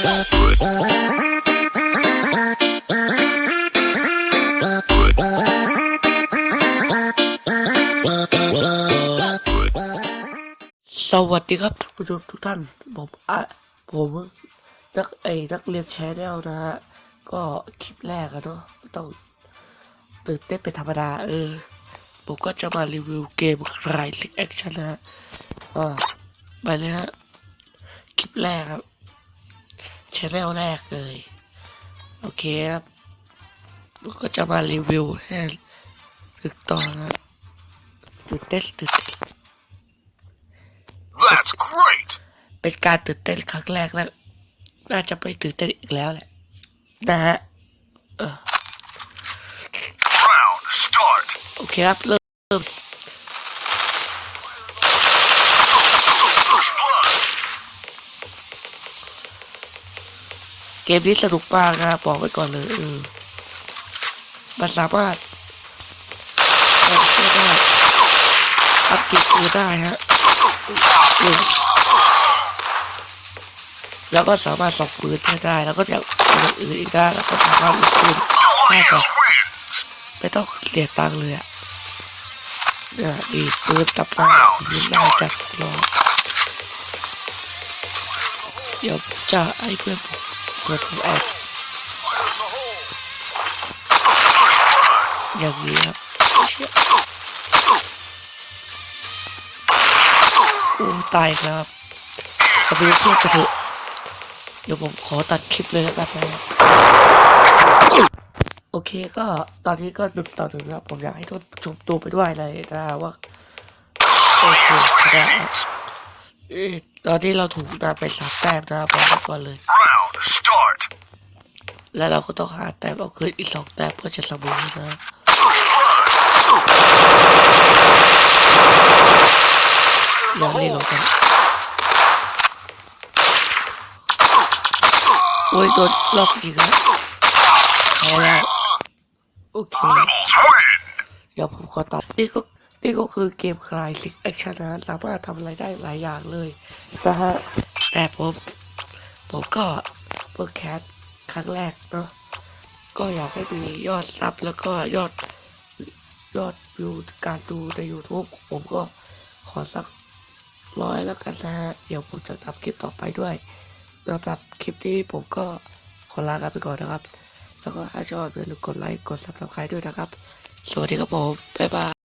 สวัสดีครับท่านผู้ชมทุกท่านผมอะผมนักไอ้นักเรียนแชนแนลนะฮะก็คลิปแรกอะเนาะต้องตื่นเต้นเป็นธรรมดาเออ ผมก็จะมารีวิวเกมคลายลิกแอคชั่นนะฮะอ่าไปเลยฮะ คลิปแรกครับ ชแนลแรกเลย โอเคครับผมก็จะมารีวิวให้ถึกตอนนะตื่นเต้นตื่นเต้น That's great! เป็นการตื่นเต้นครั้งแรกแล้ว น่าจะไม่ตื่นเต้นอีกแล้วแหละ นะฮะเออ Round start. โอเคครับ เริ่ม กมนี้สนุกมากนะบอกไว้ก่อนเลยเออมันสามารถเอ่อเรียกว่าอัพเกรดปืนได้ฮะแล้วก็สามารถสองปืนได้ แล้วก็จะอื่นอื่นอีกได้แล้วก็สามารถลูกปืนได้แบบไม่ต้องเสียตังค์เลยอะเนี่ยดีปืนตับตาปืนได้จัดรอเดี๋ยวจะให้เพื่อนผม เพื่ออบอย่างนี้ครับโอ้ตายครับเอาไปเพื่อนกันเถอะเดี๋ยวผมขอตัดคลิปเลยแล้วกันนะโอเคก็ตอนนี้ก็หนึ่งต่อหนึ่งครับผมอยากให้ทุกชมตัวไปด้วยเลยนะว่าโอเคนะตอนนี้เราถูกนำไปสามแต้มนะครับบอกก่อนเลย start. แล้วเราก็ต้องหาแต้มเอาคืนอีกสองแต้มเพื่อจะเสมอนะอย่าเล่นหรอกกันโอ้ยโดนล็อกอีกแล้วเอาแล้วโอเค Rebels win. เดี๋ยวผมขอตัดนี่ก็นี่ก็คือเกมคลายซิกแอคชั่นนะสามารถทำอะไรได้หลายอย่างเลยนะฮะแต่ผม ผมก็ เปิดแคสครั้งแรกเนาะก็อยากให้มียอดซับแล้วก็ยอดยอดวิวการดูใน YouTube ผมก็ขอสักร้อยแล้วกันนะเดี๋ยวผมจะทำคลิปต่อไปด้วยสำหรับคลิปนี้ผมก็ขอลากันไปก่อนนะครับ แล้วก็ถ้าชอบอย่าลืมกดไลค์กด subscribe ด้วยนะครับ สวัสดีครับผม บ๊ายบาย